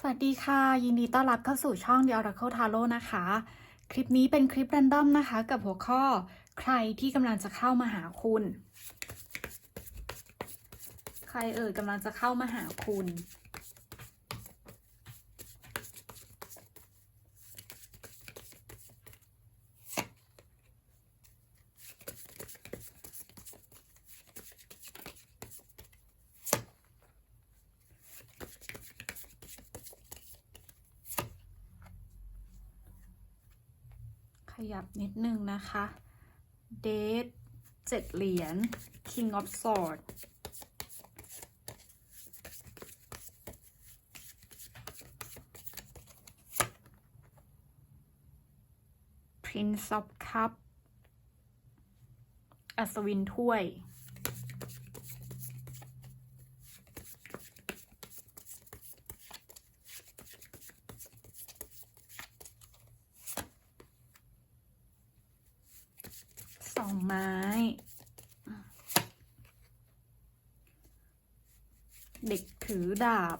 สวัสดีค่ะ ยินดีต้อนรับเข้าสู่ช่อง The Oracle Tarot นะคะ คลิปนี้เป็นคลิปแรนดอมนะคะ กับหัวข้อใครที่กำลังจะเข้ามาหาคุณ ใครเอ่ยกำลังจะเข้ามาหาคุณ ข ยับนิดนึงนะคะ เดทเจ็ดเหรียญ King of Swords Prince of Cup อัศวินถ้วย สองไม้ เด็กถือดาบ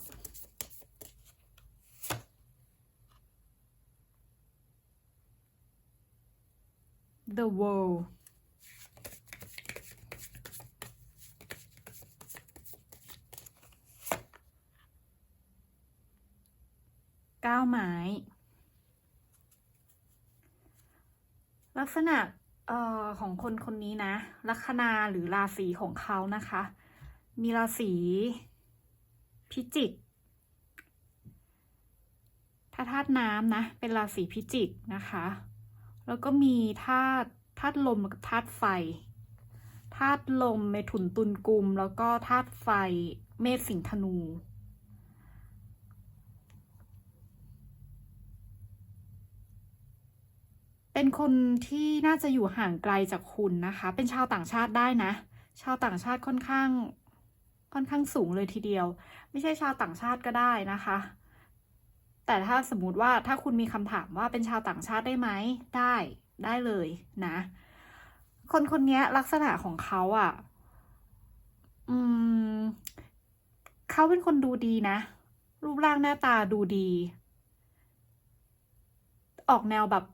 The World เก้าไม้ ลักษณะออของคนคนนี้นะ ลัคนาหรือราศีของเขานะคะ มีราศี พิจิก ถ้าธาตุน้ำนะ เป็นราศีพิจิกนะคะ แล้วก็มีธาตุธาตุลมกับธาตุไฟ ธาตุลมเมถุนตุลกุม แล้วก็ธาตุไฟเมษสิงธนู เป็นคนที่น่าจะอยู่ห่างไกลจากคุณนะคะ เป็นชาวต่างชาติได้นะ ชาวต่างชาติค่อนข้าง ค่อนข้างสูงเลยทีเดียว ไม่ใช่ชาวต่างชาติก็ได้นะคะ แต่ถ้าสมมติว่าถ้าคุณมีคำถามว่าเป็นชาวต่างชาติได้ไหมได้ได้เลยนะ คนคนนี้ลักษณะของเขาอะ่ะ อืม เขาเป็นคนดูดีนะ รูปร่างหน้าตาดูดี ออกแนวแบบ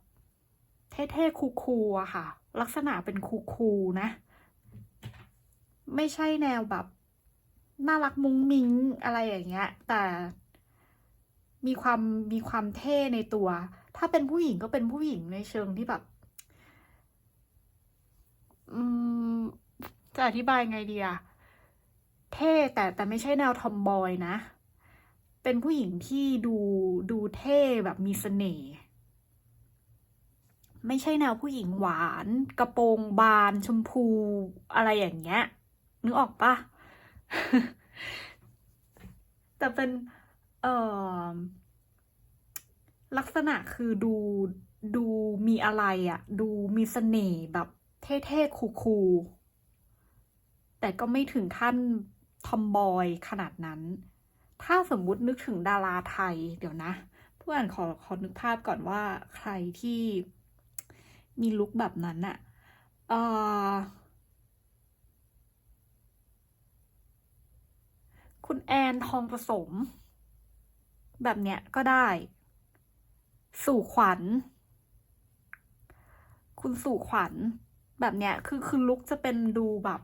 เท่ๆคูลๆอะค่ะ ลักษณะเป็นคูลๆนะ ไม่ใช่แนวแบบ น่ารักมุ้งมิ้งอะไรอย่างเงี้ย แต่มีความมีความเท่ในตัว ถ้าเป็นผู้หญิงก็เป็นผู้หญิงในเชิงที่แบบ อืม จะอธิบายไงดีอะเท่แต่แต่ไม่ใช่แนวทอมบอยนะ เป็นผู้หญิงที่ดูดูเท่แบบมีเสน่ห์ไม่ใช่แนวผู้หญิงหวาน กระโปรงบานชมพูอะไรอย่างเงี้ย นึกออกปะ แต่เป็น เอ่อ ลักษณะคือดูดูมีอะไรอะดูมีเสน่ห์แบบเท่ๆ คูลๆ แต่ก็ไม่ถึงขั้นทอมบอยขนาดนั้น ถ้าสมมุตินึกถึงดาราไทย เดี๋ยวนะผู้อ่านขอขอนึกภาพก่อนว่าใครที่มีลุคแบบนั้นอะเอ่อ คุณแอนทองผสม แบบเนี้ยก็ได้ สู่ขวัญ คุณสู่ขวัญ แบบเนี้ยคือคือลุคจะเป็นดูแบบ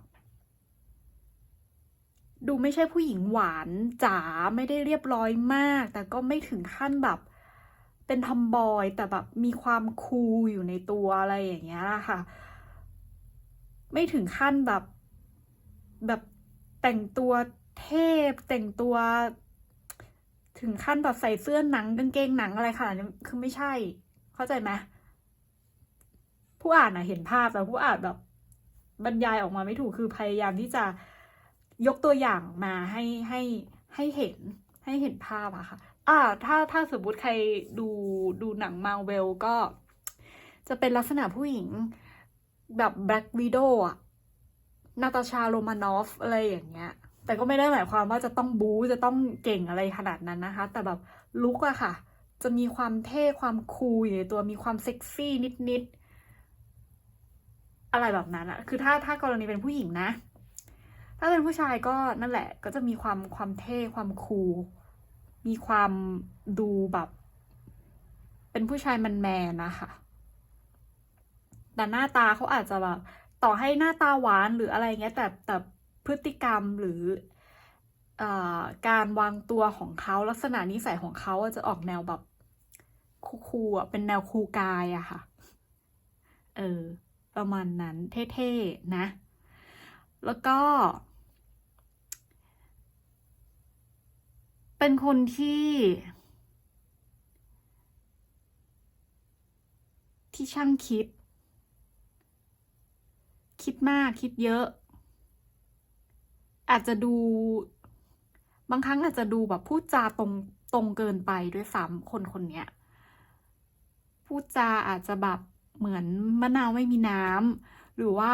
ดูไม่ใช่ผู้หญิงหวานจ๋าไม่ได้เรียบร้อยมาก แต่ก็ไม่ถึงขั้นแบบเป็นทอมบอยแต่แบบมีความคูลอยู่ในตัวอะไรอย่างเงี้ยค่ะ ไม่ถึงขั้นแบบแบบแต่งตัว เทพแต่งตัว ถึงขั้นแบบใส่เสื้อหนังกางเกงหนังอะไรขนาดนี้คือไม่ใช่ เข้าใจไหมผู้อ่านอะเห็นภาพแต่ผู้อ่านแบบบรรยายออกมาไม่ถูกคือพยายามที่จะยกตัวอย่างมาให้ให้ให้เห็นให้เห็นภาพอะค่ะ อ่า ถ้าถ้าสมมติใครดูดูหนังมาเวลก็ จะเป็นลักษณะผู้หญิงแบบแบล็กวิดโออะนาตาชาโรมานอฟอะไรอย่างเงี้ย แต่ก็ไม่ได้หมายความว่าจะต้องบู๊จะต้องเก่งอะไรขนาดนั้นนะคะ แต่แบบลุคอะค่ะ จะมีความเท่ความคูลอยู่ในตัวมีความเซ็กซี่นิดๆอะไรแบบนั้นอะคือถ้าถ้ากรณีเป็นผู้หญิงนะ ถ้าเป็นผู้ชายก็นั่นแหละ ก็จะมีความความเท่ความคูลมีความดูแบบ เป็นผู้ชายมันแมนนะคะแต่หน้าตาเขาอาจจะแบบต่อให้หน้าตาหวานหรืออะไรเงี้ยแต่แต่ พฤติกรรมหรืออการวางตัวของเขาลักษณะนิสัยของเขาจะออกแนวแบบคูลๆเป็นแนวคูลกายอะค่ะ เออ ประมาณนั้นเท่ๆนะ แล้วก็ เป็นคนที่ ที่ช่างคิด คิดมากคิดเยอะ อาจจะดู บางครั้งอาจจะดูแบบพูดจาตรงตรงเกินไปด้วยซ้ำคนคนเนี้ยพูดจาอาจจะแบบเหมือนมะนาวไม่มีน้ำหรือว่า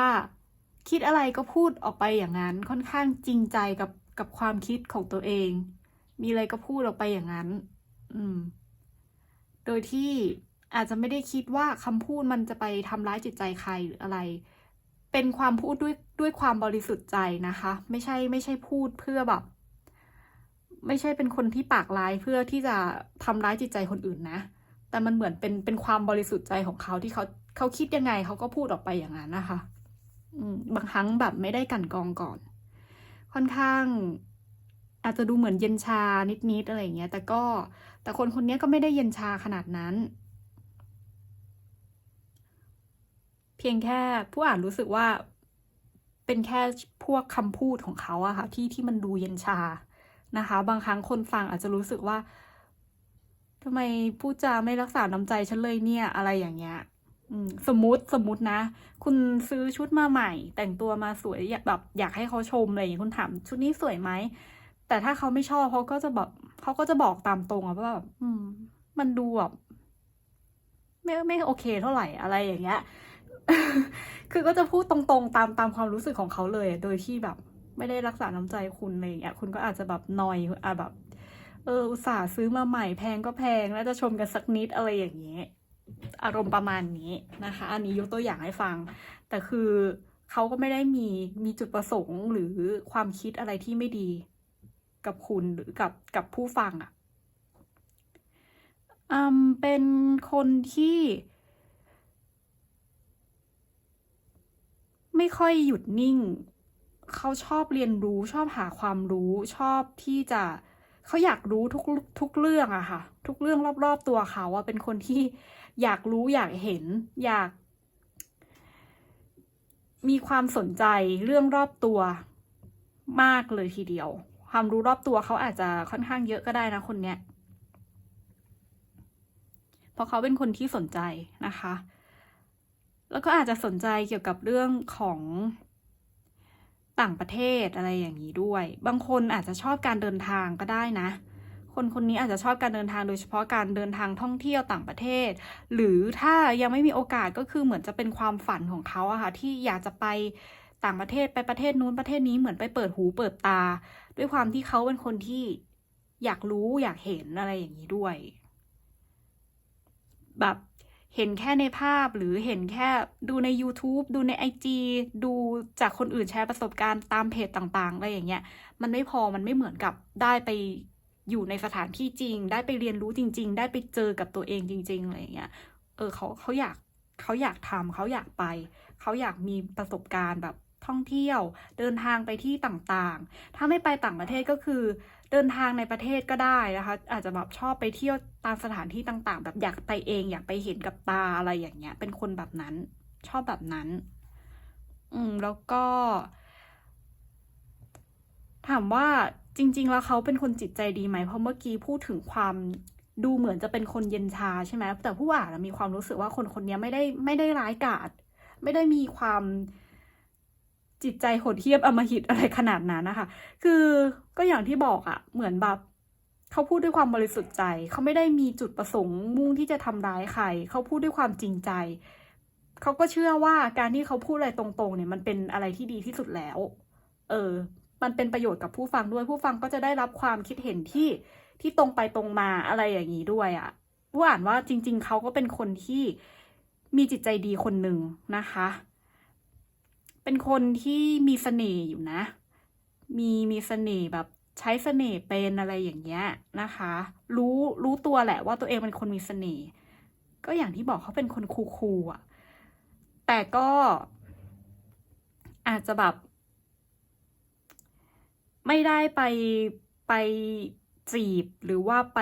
คิดอะไรก็พูดออกไปอย่างนั้นค่อนข้างจริงใจกับกับความคิดของตัวเอง มีอะไรก็พูดออกไปอย่างนั้น อืม โดยที่อาจจะไม่ได้คิดว่าคำพูดมันจะไปทำร้ายจิตใจใครหรืออะไร เป็นความพูดด้วยด้วยความบริสุทธิ์ใจนะคะ ไม่ใช่ไม่ใช่พูดเพื่อแบบ ไม่ใช่เป็นคนที่ปากร้ายเพื่อที่จะทำร้ายจิตใจคนอื่นนะ แต่มันเหมือนเป็นเป็นความบริสุทธิ์ใจของเขาที่เขาเขาคิดยังไงเขาก็พูดออกไปอย่างนั้นนะคะบางครั้งแบบไม่ได้กลันกรองก่อน ค่อนข้างอาจจะดูเหมือนเย็นชานิดๆอะไรอย่างเงี้ย แต่ก็แต่คนคนนี้ก็ไม่ได้เย็นชาขนาดนั้น เพียงแค่ผู้อ่านรู้สึกว่าเป็นแค่พวกคำพูดของเขาอะค่ะที่ที่มันดูเย็นชานะคะ บางครั้งคนฟังอาจจะรู้สึกว่าทำไมพูดจาไม่รักษาน้ำใจฉันเลยเนี่ยอะไรอย่างเงี้ยสมมติสมมตินะ คุณซื้อชุดมาใหม่ แต่งตัวมาสวยอยากแบบอยากให้เขาชมอะไรอย่างเงี้ยคุณถามชุดนี้สวยไหมแต่ถ้าเขาไม่ชอบเขาก็จะแบบเขาก็จะบอกตามตรงอะว่าแบบมันดูแบบไม่ไม่โอเคเท่าไหร่อะไรอย่างเงี้ย คือก็จะพูดตรงๆ ตามตามความรู้สึกของเขาเลย โดยที่แบบ ไม่ได้รักษาน้ำใจคุณอะไรอย่างเงี้ยคุณก็อาจจะแบบนอยอะแบบ เอออุตส่าห์ซื้อมาใหม่แพงก็แพงแล้วจะชมกันสักนิดอะไรอย่างเงี้ยอารมณ์ประมาณนี้นะคะ อันนี้ยกตัวอย่างให้ฟัง แต่คือเขาก็ไม่ได้มีมีจุดประสงค์หรือความคิดอะไรที่ไม่ดีกับคุณหรือกับกับผู้ฟังอะ่ะอืมเป็นคนที่ ไม่ค่อยหยุดนิ่ง เขาชอบเรียนรู้ชอบหาความรู้ชอบที่จะเขาอยากรู้ทุกทุกเรื่องอะค่ะ ทุกเรื่องรอบๆตัวเขาอะเป็นคนที่อยากรู้อยากเห็น อยาก มีความสนใจเรื่องรอบตัวมากเลยทีเดียว ความรู้รอบตัวเขาอาจจะค่อนข้างเยอะก็ได้นะคนเนี้ยเพราะเขาเป็นคนที่สนใจนะคะ แล้วก็อาจจะสนใจเกี่ยวกับเรื่องของต่างประเทศอะไรอย่างนี้ด้วย บางคนอาจจะชอบการเดินทางก็ได้นะ คนคนนี้อาจจะชอบการเดินทางโดยเฉพาะการเดินทางท่องเที่ยวต่างประเทศ หรือถ้ายังไม่มีโอกาสก็คือเหมือนจะเป็นความฝันของเขาอะค่ะที่อยากจะไปต่างประเทศไปประเทศนู้นประเทศนี้เหมือนไปเปิดหูเปิดตา ด้วยความที่เขาเป็นคนที่อยากรู้อยากเห็นอะไรอย่างนี้ด้วย แบบ เห็นแค่ในภาพหรือเห็นแค่ดูใน YouTube ดูใน IG ดูจากคนอื่นแชร์ประสบการณ์ตามเพจต่างๆอะไรอย่างเงี้ยมันไม่พอมันไม่เหมือนกับได้ไปอยู่ในสถานที่จริง ได้ไปเรียนรู้จริง ๆ ได้ไปเจอกับตัวเองจริงๆอะไรอย่างเงี้ยเออเขาเขาอยากเขาอยากทำเขาอยากไป เขาอยากมีประสบการณ์แบบท่องเที่ยว เดินทางไปที่ต่างๆ ถ้าไม่ไปต่างประเทศก็คือ เดินทางในประเทศก็ได้นะคะ อาจจะแบบชอบไปเที่ยวตามสถานที่ต่างๆ แบบอยากไปเองอยากไปเห็นกับตาอะไรอย่างเงี้ย เป็นคนแบบนั้น ชอบแบบนั้น อืมแล้วก็ ถามว่าจริง ๆ แล้วเขาเป็นคนจิตใจดีไหมเพราะเมื่อกี้พูดถึงความดูเหมือนจะเป็นคนเย็นชาใช่ไหมแต่ผู้อ่านมีความรู้สึกว่าคนคนนี้ไม่ได้ไม่ได้ร้ายกาจไม่ได้มีความ จิตใจโหดเหี้ยมอมหิตอะไรขนาดนั้นนะคะ คือก็อย่างที่บอกอะเหมือนแบบเขาพูดด้วยความบริสุทธิ์ใจ เขาไม่ได้มีจุดประสงค์มุ่งที่จะทำร้ายใคร เขาพูดด้วยความจริงใจ เขาก็เชื่อว่าการที่เขาพูดอะไรตรงๆ เนี่ย มันเป็นอะไรที่ดีที่สุดแล้ว เออ มันเป็นประโยชน์กับผู้ฟังด้วย ผู้ฟังก็จะได้รับความคิดเห็นที่ที่ตรงไปตรงมาอะไรอย่างนี้ด้วยอะ่ะผู้อ่านว่าจริง ๆ เขาก็เป็นคนที่มีจิตใจดีคนหนึ่งนะคะ เป็นคนที่มีเสน่ห์อยู่นะ มีมีเสน่ห์แบบใช้เสน่ห์เป็นอะไรอย่างเงี้ยนะคะ รู้รู้ตัวแหละว่าตัวเองเป็นคนมีเสน่ห์ ก็อย่างที่บอกเขาเป็นคนคูลๆอะ แต่ก็อาจจะแบบ ไม่ได้ไปไปจีบหรือว่าไป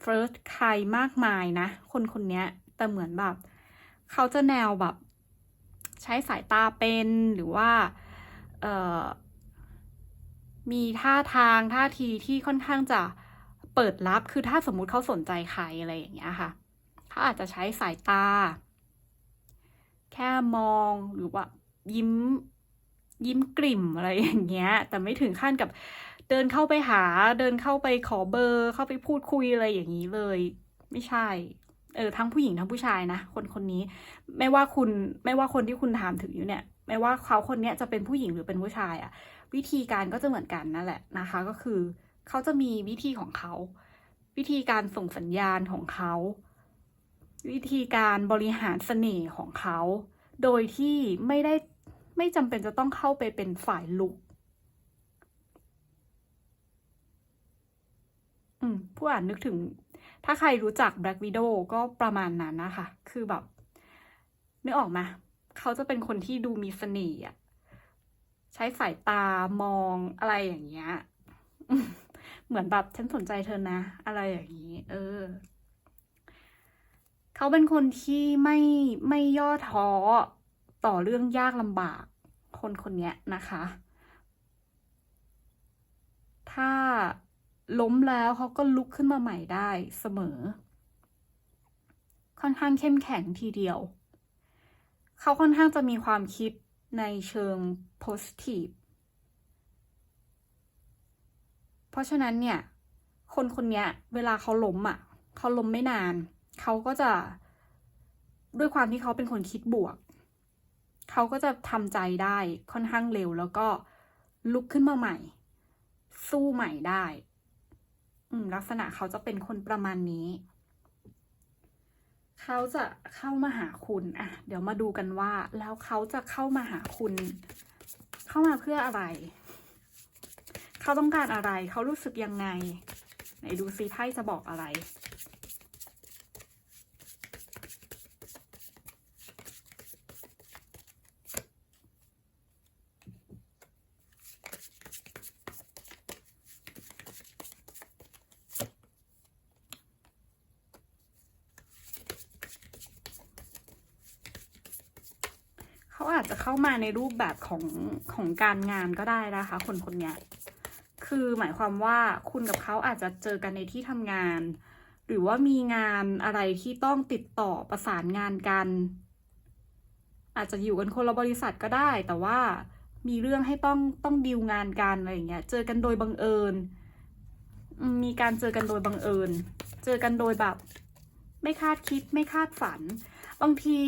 เฟิร์สใครมากมายนะ คนคนเนี้ยแต่เหมือนแบบ เขาจะแนวแบบ ใช้สายตาเป็นหรือว่ามีท่าทางท่าทีที่ค่อนข้างจะเปิดรับคือถ้าสมมุติเขาสนใจใครอะไรอย่างเงี้ยค่ะเขาอาจจะใช้สายตา แค่มองหรือว่ายิ้มยิ้มกลิ่มอะไรอย่างเงี้ย แต่ไม่ถึงขั้นกับเดินเข้าไปหา เดินเข้าไปขอเบอร์ เข้าไปพูดคุยอะไรอย่างนี้เลย ไม่ใช่ เออทั้งผู้หญิงทั้งผู้ชายนะคนคนนี้ ไม่ว่าคุณไม่ว่าคนที่คุณถามถึงอยู่เนี่ย ไม่ว่าเขาคนเนี้ยจะเป็นผู้หญิงหรือเป็นผู้ชายอะวิธีการก็จะเหมือนกันนั่นแหละนะคะ ก็คือเขาจะมีวิธีของเขา วิธีการส่งสัญญาณของเขา วิธีการบริหารเสน่ห์ของเขา โดยที่ไม่ได้ไม่จำเป็นจะต้องเข้าไปเป็นฝ่ายลุกอืมผู้อ่านนึกถึง ถ้าใครรู้จัก Black Widow ก็ประมาณนั้นนะคะ คือแบบนึกออกไหมเขาจะเป็นคนที่ดูมีเสน่ห์ใช้สายตามองอะไรอย่างเงี้ย เหมือนแบบฉันสนใจเธอนะ อะไรอย่างนี้ เออ เขาเป็นคนที่ไม่ไม่ย่อท้อต่อเรื่องยากลำบาก คนคนนี้นะคะ ถ้า ล้มแล้วเขาก็ลุกขึ้นมาใหม่ได้เสมอ ค่อนข้างเข้มแข็งทีเดียว เขาค่อนข้างจะมีความคิดในเชิง positive เพราะฉะนั้นเนี่ย คนคนนี้เวลาเขาล้มอะเขาล้มไม่นาน เขาก็จะด้วยความที่เขาเป็นคนคิดบวก เขาก็จะทำใจได้ค่อนข้างเร็วแล้วก็ลุกขึ้นมาใหม่ สู้ใหม่ได้ อืมลักษณะเขาจะเป็นคนประมาณนี้ เขาจะเข้ามาหาคุณอะเดี๋ยวมาดูกันว่า แล้วเขาจะเข้ามาหาคุณ เข้ามาเพื่ออะไร เขาต้องการอะไร เขารู้สึกยังไง ไหนดูซิไพ่จะบอกอะไร เขาอาจจะเข้ามาในรูปแบบของของการงานก็ได้นะคะ คนคนนี้คือหมายความว่าคุณกับเขาอาจจะเจอกันในที่ทำงาน หรือว่ามีงานอะไรที่ต้องติดต่อประสานงานกัน อาจจะอยู่กันคนละบริษัทก็ได้ แต่ว่ามีเรื่องให้ต้องต้องดีลงานกันอะไรอย่างเงี้ย เจอกันโดยบังเอิญ มีการเจอกันโดยบังเอิญ เจอกันโดยแบบ ไม่คาดคิดไม่คาดฝัน บางที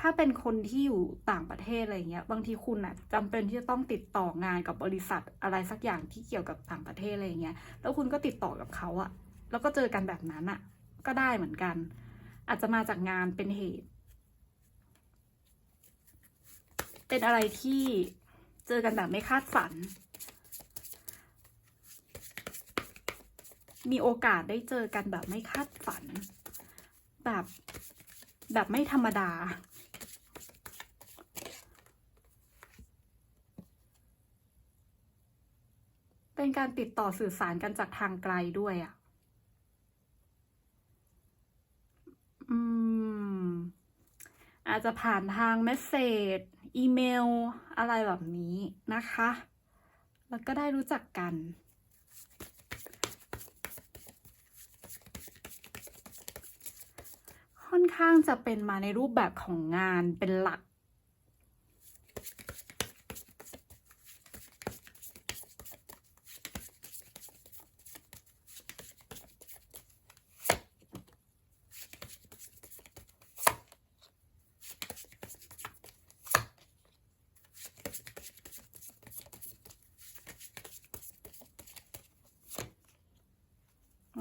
ถ้าเป็นคนที่อยู่ต่างประเทศอะไรเงี้ย บางทีคุณอะจำเป็นที่จะต้องติดต่องานกับบริษัทอะไรสักอย่างที่เกี่ยวกับต่างประเทศอะไรเงี้ย แล้วคุณก็ติดต่อกับเขาอะแล้วก็เจอกันแบบนั้นอะก็ได้เหมือนกัน อาจจะมาจากงานเป็นเหตุ เป็นอะไรที่เจอกันแบบไม่คาดฝัน มีโอกาสได้เจอกันแบบไม่คาดฝัน แบบ แบบไม่ธรรมดา เป็นการติดต่อสื่อสารกันจากทางไกลด้วยอะ่ะ อืม อาจจะผ่านทางเมสเซจอีเมล อะไรแบบนี้นะคะ แล้วก็ได้รู้จักกัน ค่อนข้างจะเป็นมาในรูปแบบของงานเป็นหลัก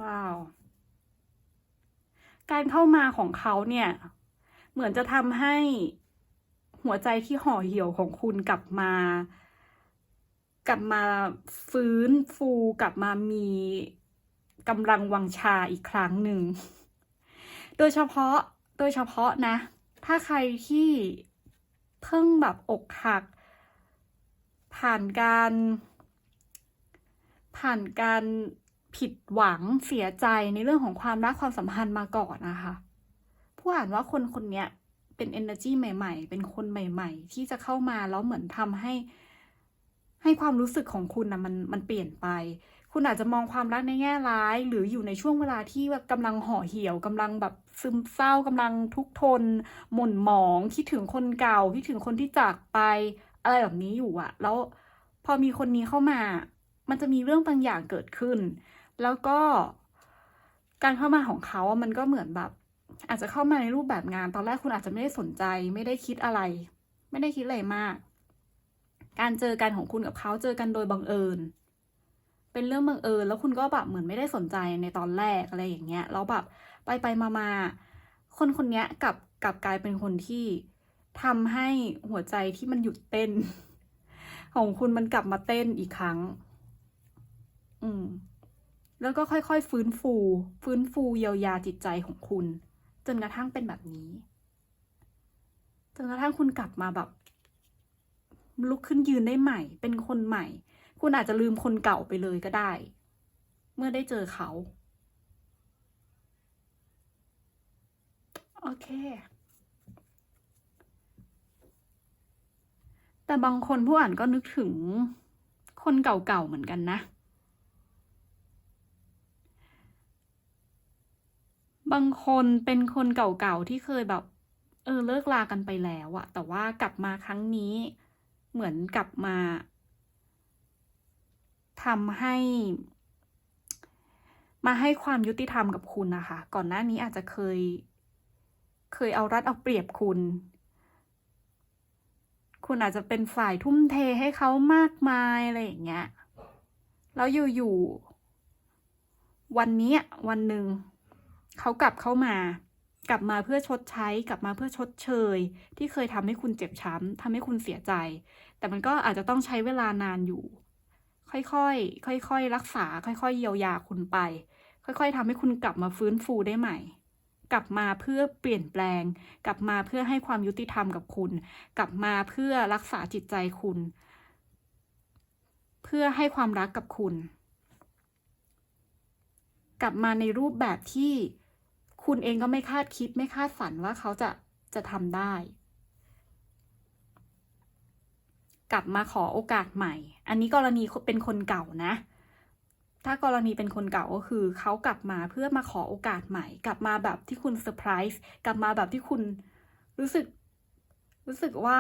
ว้าว การเข้ามาของเขาเนี่ย เหมือนจะทำให้หัวใจที่ห่อเหี่ยวของคุณกลับมา กลับมาฟื้นฟูกลับมามีกำลังวังชาอีกครั้งหนึ่ง โดยเฉพาะโดยเฉพาะนะ ถ้าใครที่เพิ่งแบบอกหัก ผ่านการ ผ่านการ ผิดหวังเสียใจในเรื่องของความรักความสัมพันธ์มาก่อนนะคะ ผู้อ่านว่าคนคนนี้เป็น energy ใหม่ ๆ เป็นคนใหม่ ๆ ที่จะเข้ามาแล้วเหมือนทำให้ ให้ความรู้สึกของคุณนะมันมันเปลี่ยนไป คุณอาจจะมองความรักในแง่ร้าย หรืออยู่ในช่วงเวลาที่แบบกำลังห่อเหี่ยวกำลังแบบซึมเศร้ากำลังทุกทน หม่นหมองคิดถึงคนเก่าคิดถึงคนที่จากไป อะไรแบบนี้อยู่อะแล้วพอมีคนนี้เข้ามา มันจะมีเรื่องบางอย่างเกิดขึ้น แล้วก็การเข้ามาของเขาอะมันก็เหมือนแบบ อาจจะเข้ามาในรูปแบบงาน ตอนแรกคุณอาจจะไม่ได้สนใจ ไม่ได้คิดอะไร ไม่ได้คิดอะไรมาก การเจอกันของคุณกับเขาเจอกันโดยบังเอิญ เป็นเรื่องบังเอิญ แล้วคุณก็แบบเหมือนไม่ได้สนใจในตอนแรกอะไรอย่างเงี้ย แล้วแบบไปไปมามาคนคนเนี้ยกับกับกลายเป็นคนที่ทำให้หัวใจที่มันหยุดเต้น ของคุณมันกลับมาเต้นอีกครั้ง อืม แล้วก็ค่อยๆ ฟื้นฟู ฟื้นฟูเยียวยาจิตใจของคุณ จนกระทั่งเป็นแบบนี้ จนกระทั่งคุณกลับมาแบบ ลุกขึ้นยืนได้ใหม่ เป็นคนใหม่ คุณอาจจะลืมคนเก่าไปเลยก็ได้ เมื่อได้เจอเขา โอเคแต่บางคนผู้อ่านก็นึกถึงคนเก่าๆเหมือนกันนะ บางคนเป็นคนเก่าๆที่เคยแบบ เออเลิกลากันไปแล้วอะแต่ว่ากลับมาครั้งนี้เหมือนกลับมาทำให้ มาให้ความยุติธรรมกับคุณนะคะ ก่อนหน้านี้อาจจะเคย เคยเอารัดเอาเปรียบคุณ คุณอาจจะเป็นฝ่ายทุ่มเทให้เขามากมายอะไรอย่างเงี้ย แล้วอยู่ๆวันนี้วันหนึ่ง เขากลับเข้ามากลับมาเพื่อชดใช้ กลับมาเพื่อชดเชย ที่เคยทำให้คุณเจ็บช้ำทำให้คุณเสียใจ แต่มันก็อาจจะต้องใช้เวลานานอยู่ ค่อยๆ ค่อยๆ รักษา ค่อยๆ เยียวยาคุณไป ค่อยๆทำให้คุณกลับมาฟื้นฟูได้ใหม่ กลับมาเพื่อเปลี่ยนแปลง กลับมาเพื่อให้ความยุติธรรมกับคุณ กลับมาเพื่อรักษาจิตใจคุณ เพื่อให้ความรักกับคุณ กลับมาในรูปแบบที่ คุณเองก็ไม่คาดคิดไม่คาดฝันว่าเขาจะจะทำได้ กลับมาขอโอกาสใหม่ อันนี้กรณีเป็นคนเก่านะ ถ้ากรณีเป็นคนเก่าก็คือ เขากลับมาเพื่อมาขอโอกาสใหม่ กลับมาแบบที่คุณเซอร์ไพรส์กลับมาแบบที่คุณรู้สึก รู้สึกว่า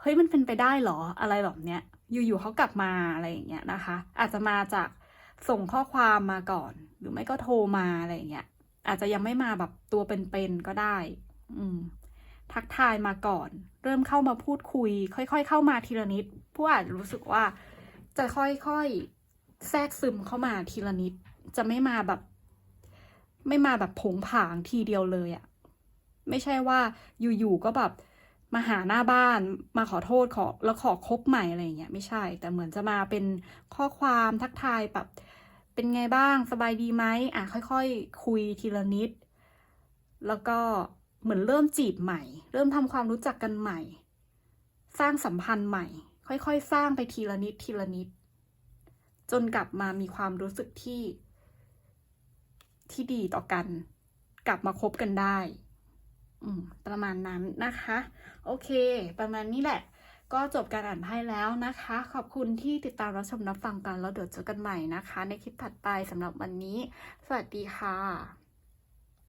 เฮ้ยมันเป็นไปได้เหรออะไรแบบเนี้ย อยู่ๆเขากลับมาอะไรอย่างเงี้ยนะคะ อาจจะมาจากส่งข้อความมาก่อน หรือไม่ก็โทรมาอะไรอย่างเงี้ย อาจจะยังไม่มาแบบตัวเป็นๆก็ได้ อืม ทักทายมาก่อน เริ่มเข้ามาพูดคุย ค่อยๆ เข้ามาทีละนิด ผู้อาจรู้สึกว่า จะค่อยๆ แทรกซึมเข้ามาทีละนิด จะไม่มาแบบ ไม่มาแบบผงผางทีเดียวเลยอะไม่ใช่ว่าอยู่ๆก็แบบมาหาหน้าบ้านมาขอโทษขอแล้วขอคบใหม่อะไรอย่างเงี้ยไม่ใช่ แต่เหมือนจะมาเป็นข้อความทักทายแบบ เป็นไงบ้างสบายดีไหมอะค่อยๆคุยทีละนิด แล้วก็เหมือนเริ่มจีบใหม่ เริ่มทำความรู้จักกันใหม่ สร้างสัมพันธ์ใหม่ ค่อยๆ สร้างไปทีละนิดทีละนิด จนกลับมามีความรู้สึกที่ ที่ดีต่อกัน กลับมาคบกันได้ อืมประมาณนั้นนะคะ โอเค ประมาณนี้แหละ ก็จบการอ่านไพ่แล้วนะคะ ขอบคุณที่ติดตามรับชมรับฟังกัน แล้วเดี๋ยวเจอกันใหม่นะคะ ในคลิปถัดไปสำหรับวันนี้ สวัสดีค่ะ